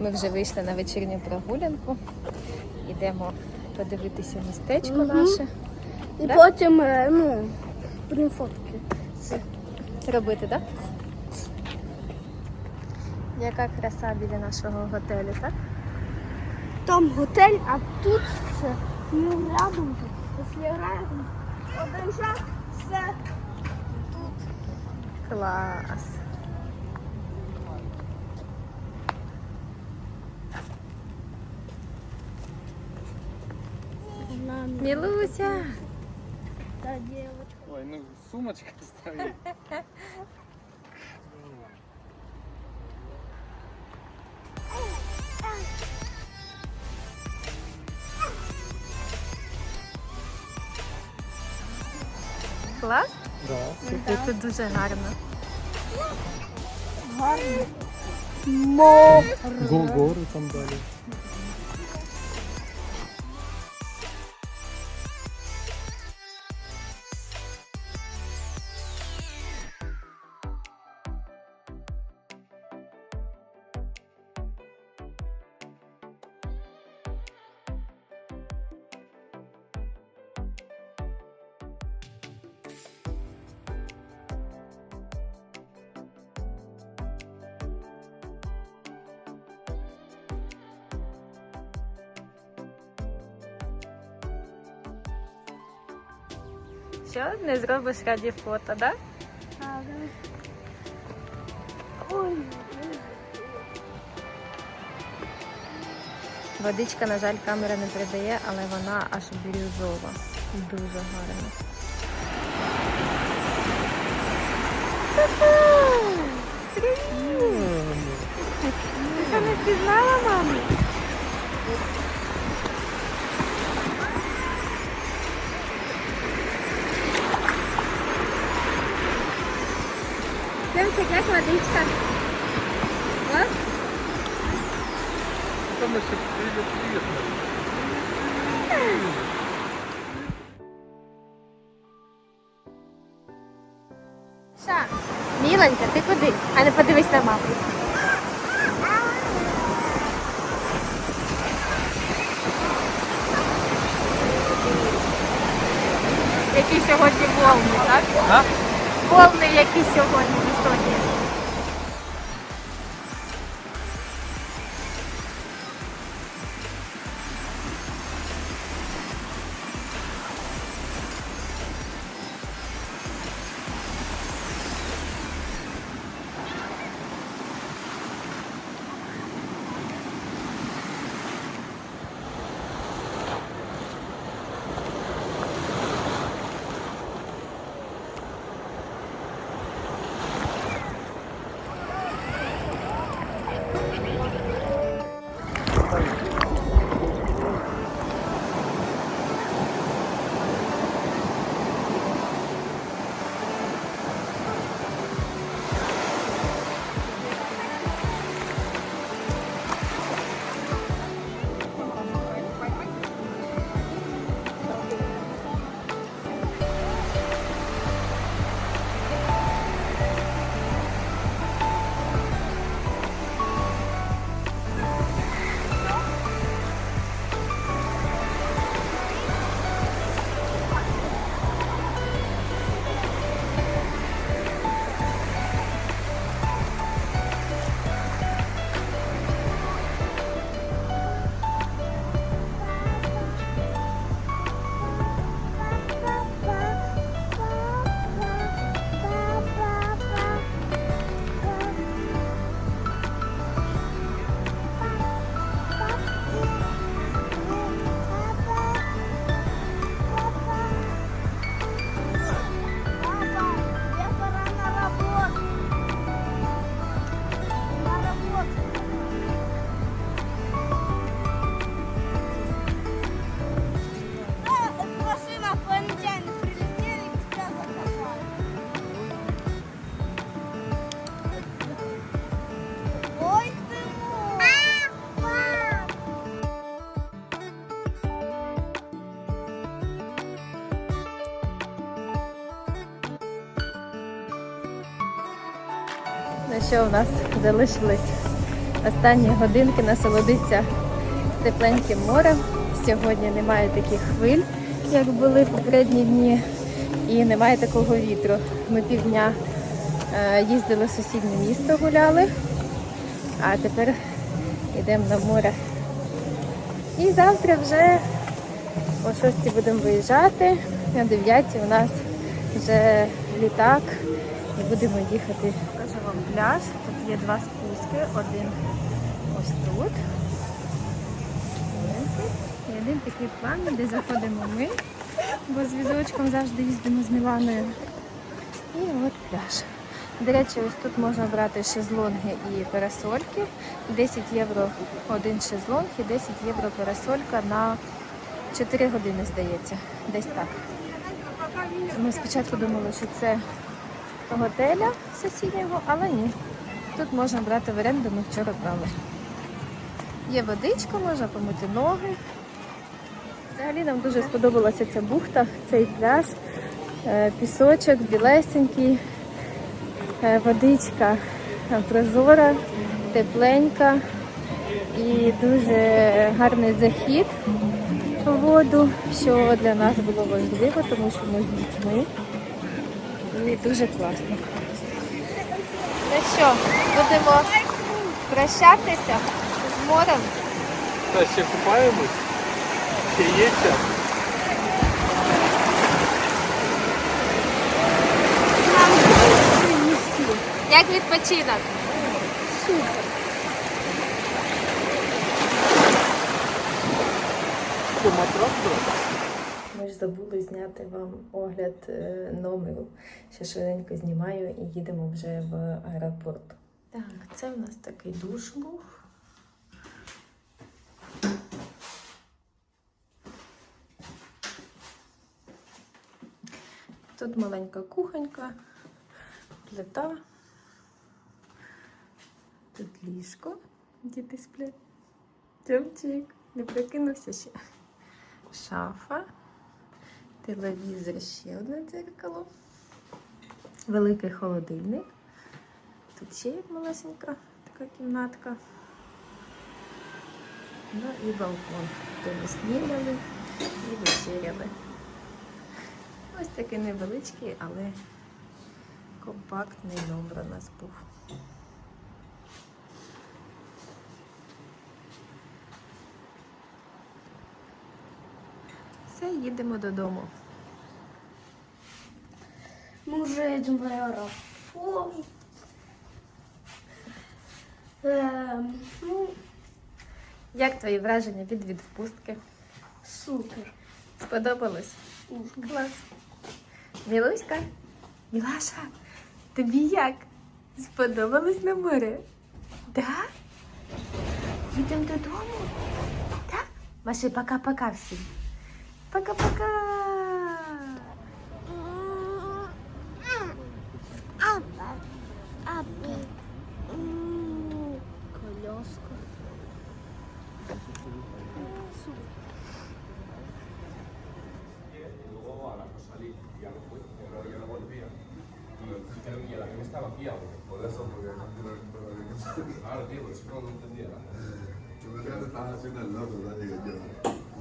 Ми вже вийшли на вечірню прогулянку. Йдемо подивитися містечко Мгм. наше. І Да? потім, е, ну, будемо фотки. Робити, так? Яка краса біля нашого готелю, так? Там готель, а тут все. Ну, рядом. Якщо рядом, один шаг, все. Клас. Мілуся. Та дівчинка. Ой, ну сумочка стоит. Клас? Да. Тут дуже гарно. Гарно. Мо. Го там дали. Що не зробиш раді фото, так? Ой. Водичка, на жаль, камера не передає, але вона аж бірюзова. Дуже гарна. Ти не пізнала маму? Демчик, як водичка? Там еще привет, привет. Ша, Міленька, ти куди? А не подивись на маму. Який сьогодні волни, так? А? Волни, які сьогодні високі. Що, у нас залишилось останні годинки насолодитися тепленьким морем. Сьогодні немає таких хвиль, як були попередні дні, і немає такого вітру. Ми півдня е, їздили в сусіднє місто, гуляли, а тепер йдемо на море. І завтра вже о 6 будемо виїжджати, на 9 у нас вже літак і будемо їхати. Пляж. Тут є два спуски. Один ось тут. І один такий план, де заходимо ми, бо з візочком завжди їздимо з Міланою. І от пляж. До речі, ось тут можна брати шезлонги і парасольки. 10 євро один шезлонг і 10 євро парасолька на 4 години, здається. Десь так. Ми спочатку думали, що це готеля сусіднього, але ні. Тут можна брати в оренду, ми вчора брали. Є водичка, можна помити ноги. Взагалі нам дуже сподобалася ця бухта, цей пляж, Е, пісочок білесенький, Е, водичка е, прозора, тепленька і дуже гарний захід у воду, що для нас було важливо, тому що ми з дітьми. І дуже класно. Ну що, будемо прощатися з морем. Та ще купаємось? Ще є час? Як відпочинок? Що, матрас брати? Ми забули зняти вам огляд е, номеру. Ще швиденько знімаю і їдемо вже в аеропорт. Так, це в нас такий душ був. Тут маленька кухонька, плита. Тут ліжко, діти сплять. Тьомчик, не прикинувся ще. Шафа, телевізор, ще одне дзеркало, великий холодильник. Тут ще є малесенька така кімнатка. Ну і балкон, де ми снідали і вечеряли. Ось такий невеличкий, але компактний номер у нас був. їдемо додому. Мы уже едем в аэропорт. Эм, ну, Як твої враження від відпустки? супер. Сподобалось? Ужас. Клас. Мілуська? Мілаша, тобі як? Сподобалось на море? Да? Їдемо додому? Так? Маши, пока-пока всім. Пока-пока. Коляска.